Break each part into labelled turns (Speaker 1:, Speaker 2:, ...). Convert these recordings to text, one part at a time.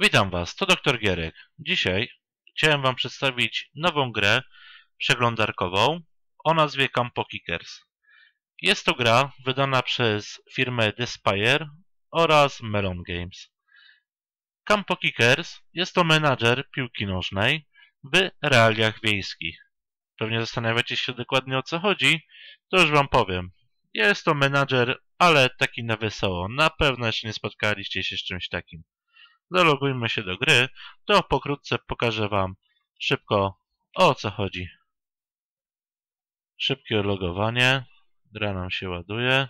Speaker 1: Witam Was, to dr Gierek. Dzisiaj chciałem Wam przedstawić nową grę przeglądarkową o nazwie Campo Kickers. Jest to gra wydana przez firmę Despire oraz Melon Games. Campo Kickers jest to menadżer piłki nożnej w realiach wiejskich. Pewnie zastanawiacie się dokładnie o co chodzi, to już Wam powiem. Jest to menadżer, ale taki na wesoło. Na pewno jeszcze nie spotkaliście się z czymś takim zalogujmy się do gry, to pokrótce pokażę Wam szybko o co chodzi. Szybkie logowanie, gra nam się ładuje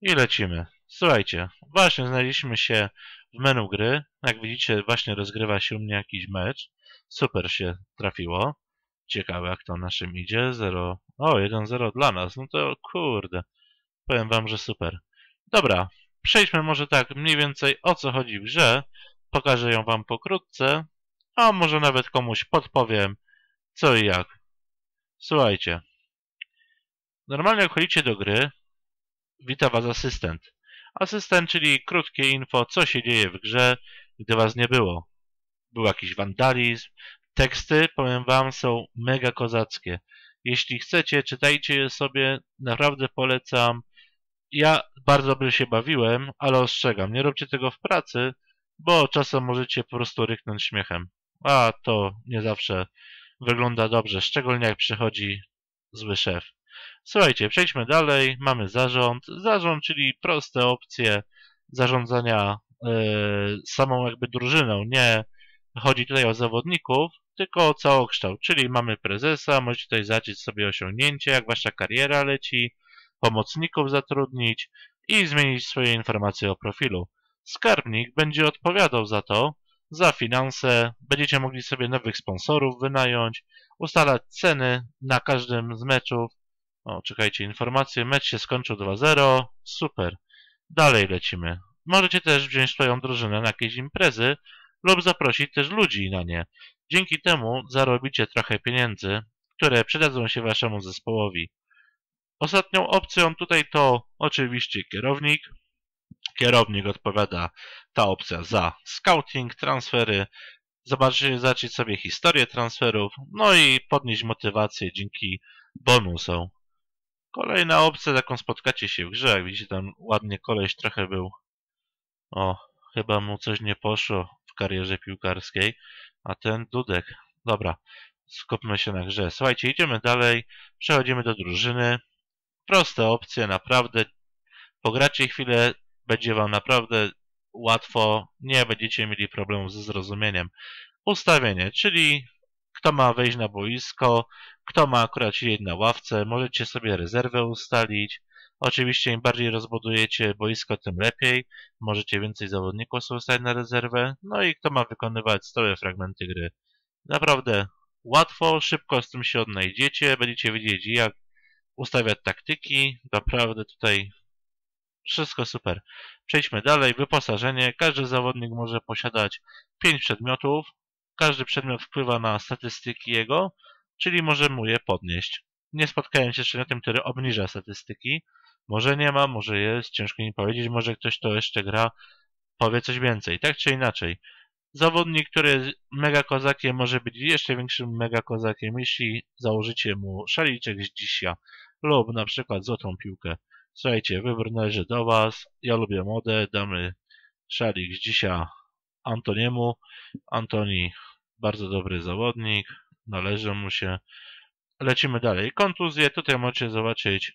Speaker 1: i lecimy. Słuchajcie, właśnie znaleźliśmy się w menu gry. Jak widzicie, właśnie rozgrywa się u mnie jakiś mecz. Super się trafiło. Ciekawe, jak to naszym idzie. 0. O, 1-0 dla nas. No to kurde. Powiem wam, że super. Dobra, Przejdźmy może tak mniej więcej o co chodzi w grze. Pokażę ją wam pokrótce, a może nawet komuś podpowiem co i jak. Słuchajcie. Normalnie jak chodzicie do gry, wita was asystent. Asystent, czyli krótkie info, co się dzieje w grze, gdy was nie było. Był jakiś wandalizm. Teksty, powiem wam, są mega kozackie. Jeśli chcecie, czytajcie je sobie. Naprawdę polecam. Ja bardzo dobrze się bawiłem, ale ostrzegam, nie róbcie tego w pracy, bo czasem możecie po prostu ryknąć śmiechem. A to nie zawsze wygląda dobrze, szczególnie jak przychodzi zły szef. Słuchajcie, przejdźmy dalej. Mamy zarząd. Zarząd, czyli proste opcje zarządzania yy, samą jakby drużyną. Nie chodzi tutaj o zawodników, tylko o całokształt. Czyli mamy prezesa, możecie tutaj zacząć sobie osiągnięcie, jak wasza kariera leci, pomocników zatrudnić i zmienić swoje informacje o profilu. Skarbnik będzie odpowiadał za to, za finanse, będziecie mogli sobie nowych sponsorów wynająć, ustalać ceny na każdym z meczów. O, czekajcie, informacje, mecz się skończył 2-0, super. Dalej lecimy. Możecie też wziąć swoją drużynę na jakieś imprezy lub zaprosić też ludzi na nie. Dzięki temu zarobicie trochę pieniędzy, które przydadzą się waszemu zespołowi. Ostatnią opcją tutaj to oczywiście kierownik. Kierownik odpowiada ta opcja za scouting, transfery, zobaczyć, zobaczyć sobie historię transferów, no i podnieść motywację dzięki bonusom. Kolejna opcja, jaką spotkacie się w grze, jak widzicie tam ładnie koleś trochę był. O, chyba mu coś nie poszło w karierze piłkarskiej, a ten Dudek. Dobra, skupmy się na grze. Słuchajcie, idziemy dalej, przechodzimy do drużyny proste opcje, naprawdę. Pogracie chwilę, będzie wam naprawdę łatwo, nie będziecie mieli problemu ze zrozumieniem. Ustawienie, czyli kto ma wejść na boisko, kto ma akurat siedzieć na ławce, możecie sobie rezerwę ustalić. Oczywiście im bardziej rozbudujecie boisko, tym lepiej. Możecie więcej zawodników sobie na rezerwę. No i kto ma wykonywać stałe fragmenty gry. Naprawdę łatwo, szybko z tym się odnajdziecie, będziecie wiedzieć jak ustawiać taktyki. Naprawdę tutaj wszystko super. Przejdźmy dalej. Wyposażenie. Każdy zawodnik może posiadać 5 przedmiotów. Każdy przedmiot wpływa na statystyki jego, czyli może mu je podnieść. Nie spotkałem się jeszcze na tym, który obniża statystyki. Może nie ma, może jest, ciężko mi powiedzieć. Może ktoś, kto jeszcze gra, powie coś więcej. Tak czy inaczej. Zawodnik, który jest mega kozakiem, może być jeszcze większym mega kozakiem, jeśli założycie mu szaliczek z dzisiaj lub na przykład złotą piłkę. Słuchajcie, wybór należy do Was. Ja lubię modę, damy szalik z dzisiaj Antoniemu. Antoni bardzo dobry zawodnik, należy mu się. Lecimy dalej. Kontuzje. Tutaj możecie zobaczyć,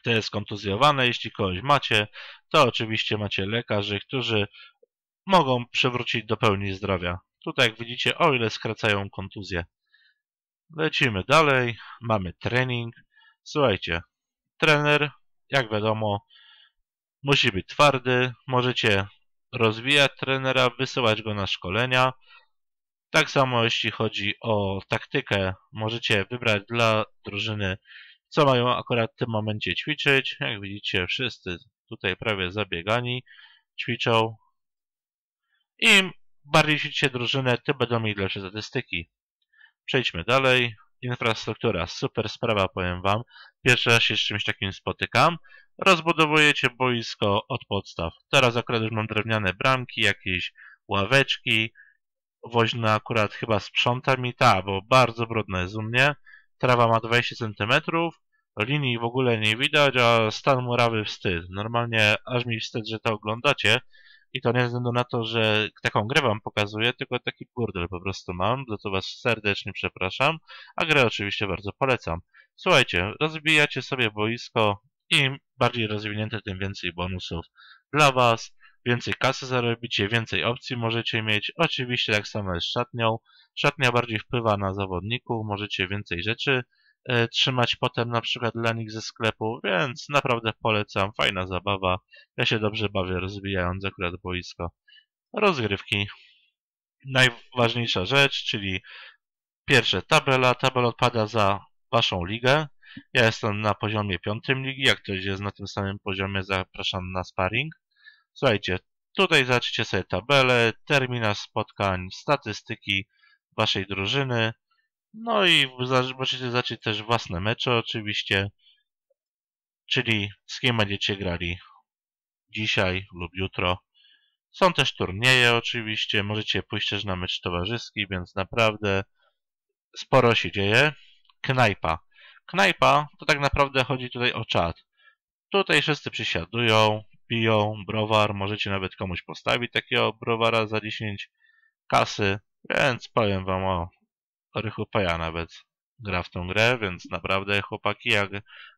Speaker 1: kto jest kontuzjowany. Jeśli kogoś macie, to oczywiście macie lekarzy, którzy mogą przywrócić do pełni zdrowia. Tutaj jak widzicie, o ile skracają kontuzję. Lecimy dalej. Mamy trening. Słuchajcie, trener, jak wiadomo, musi być twardy. Możecie rozwijać trenera, wysyłać go na szkolenia. Tak samo jeśli chodzi o taktykę, możecie wybrać dla drużyny, co mają akurat w tym momencie ćwiczyć. Jak widzicie, wszyscy tutaj prawie zabiegani ćwiczą. Im bardziej ćwiczycie drużynę, tym będą mieli lepsze statystyki. Przejdźmy dalej. Infrastruktura, super sprawa, powiem wam. Pierwszy raz się z czymś takim spotykam. Rozbudowujecie boisko od podstaw. Teraz akurat już mam drewniane bramki, jakieś ławeczki. Woźna akurat chyba sprząta mi, ta, bo bardzo brudna jest u mnie. Trawa ma 20 cm, linii w ogóle nie widać, a stan murawy wstyd. Normalnie aż mi wstyd, że to oglądacie. I to nie ze względu na to, że taką grę wam pokazuję, tylko taki burdel po prostu mam, za co was serdecznie przepraszam, a grę oczywiście bardzo polecam. Słuchajcie, rozbijacie sobie boisko, im bardziej rozwinięte, tym więcej bonusów dla was, więcej kasy zarobicie, więcej opcji możecie mieć. Oczywiście tak samo jest z szatnią. Szatnia bardziej wpływa na zawodników, możecie więcej rzeczy trzymać potem na przykład dla nich ze sklepu, więc naprawdę polecam, fajna zabawa. Ja się dobrze bawię rozwijając akurat boisko. Rozgrywki. Najważniejsza rzecz, czyli pierwsze tabela. Tabela odpada za waszą ligę. Ja jestem na poziomie piątym ligi. Jak ktoś jest na tym samym poziomie, zapraszam na sparring. Słuchajcie, tutaj zobaczycie sobie tabelę, terminarz spotkań, statystyki waszej drużyny. No i możecie zobaczyć też własne mecze oczywiście, czyli z kim będziecie grali dzisiaj lub jutro. Są też turnieje oczywiście, możecie pójść też na mecz towarzyski, więc naprawdę sporo się dzieje. Knajpa. Knajpa to tak naprawdę chodzi tutaj o czat. Tutaj wszyscy przysiadują, piją browar, możecie nawet komuś postawić takiego browara za 10 kasy, więc powiem wam o Rychu Peja nawet gra w tą grę, więc naprawdę chłopaki, jak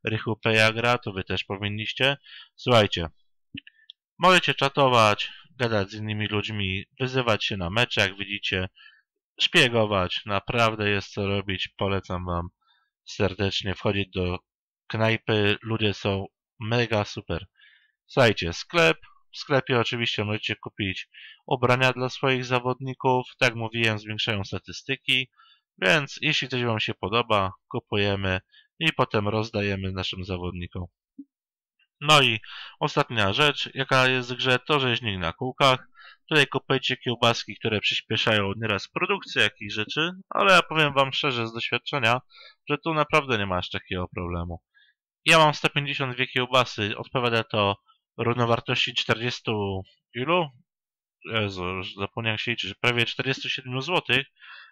Speaker 1: Rychu Peja gra, to wy też powinniście. Słuchajcie, możecie czatować, gadać z innymi ludźmi, wyzywać się na mecze, jak widzicie, szpiegować, naprawdę jest co robić, polecam wam serdecznie wchodzić do knajpy, ludzie są mega super. Słuchajcie, sklep. W sklepie oczywiście możecie kupić ubrania dla swoich zawodników. Tak mówiłem, zwiększają statystyki. Więc jeśli coś Wam się podoba, kupujemy i potem rozdajemy naszym zawodnikom. No i ostatnia rzecz, jaka jest w grze, to rzeźnik na kółkach. Tutaj kupujecie kiełbaski, które przyspieszają nieraz produkcję jakichś rzeczy, ale ja powiem Wam szczerze z doświadczenia, że tu naprawdę nie ma aż takiego problemu. Ja mam 152 kiełbasy, odpowiada to równowartości 40 ilu? Jezu, zapomniałem się liczyć, prawie 47 zł,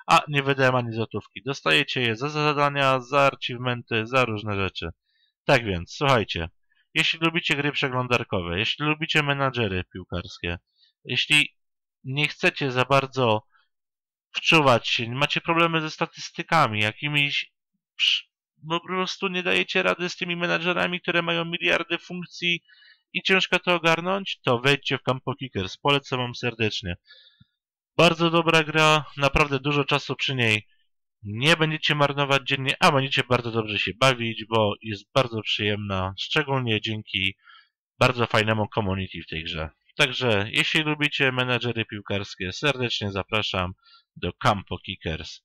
Speaker 1: a nie wydałem ani złotówki. Dostajecie je za zadania, za achievementy, za różne rzeczy. Tak więc, słuchajcie, jeśli lubicie gry przeglądarkowe, jeśli lubicie menadżery piłkarskie, jeśli nie chcecie za bardzo wczuwać się, macie problemy ze statystykami, jakimiś no po prostu nie dajecie rady z tymi menadżerami, które mają miliardy funkcji i ciężko to ogarnąć, to wejdźcie w Campo Kickers. Polecam wam serdecznie. Bardzo dobra gra, naprawdę dużo czasu przy niej nie będziecie marnować dziennie, a będziecie bardzo dobrze się bawić, bo jest bardzo przyjemna, szczególnie dzięki bardzo fajnemu community w tej grze. Także jeśli lubicie menedżery piłkarskie, serdecznie zapraszam do Campo Kickers.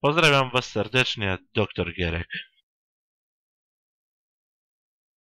Speaker 1: Pozdrawiam Was serdecznie, dr Gierek.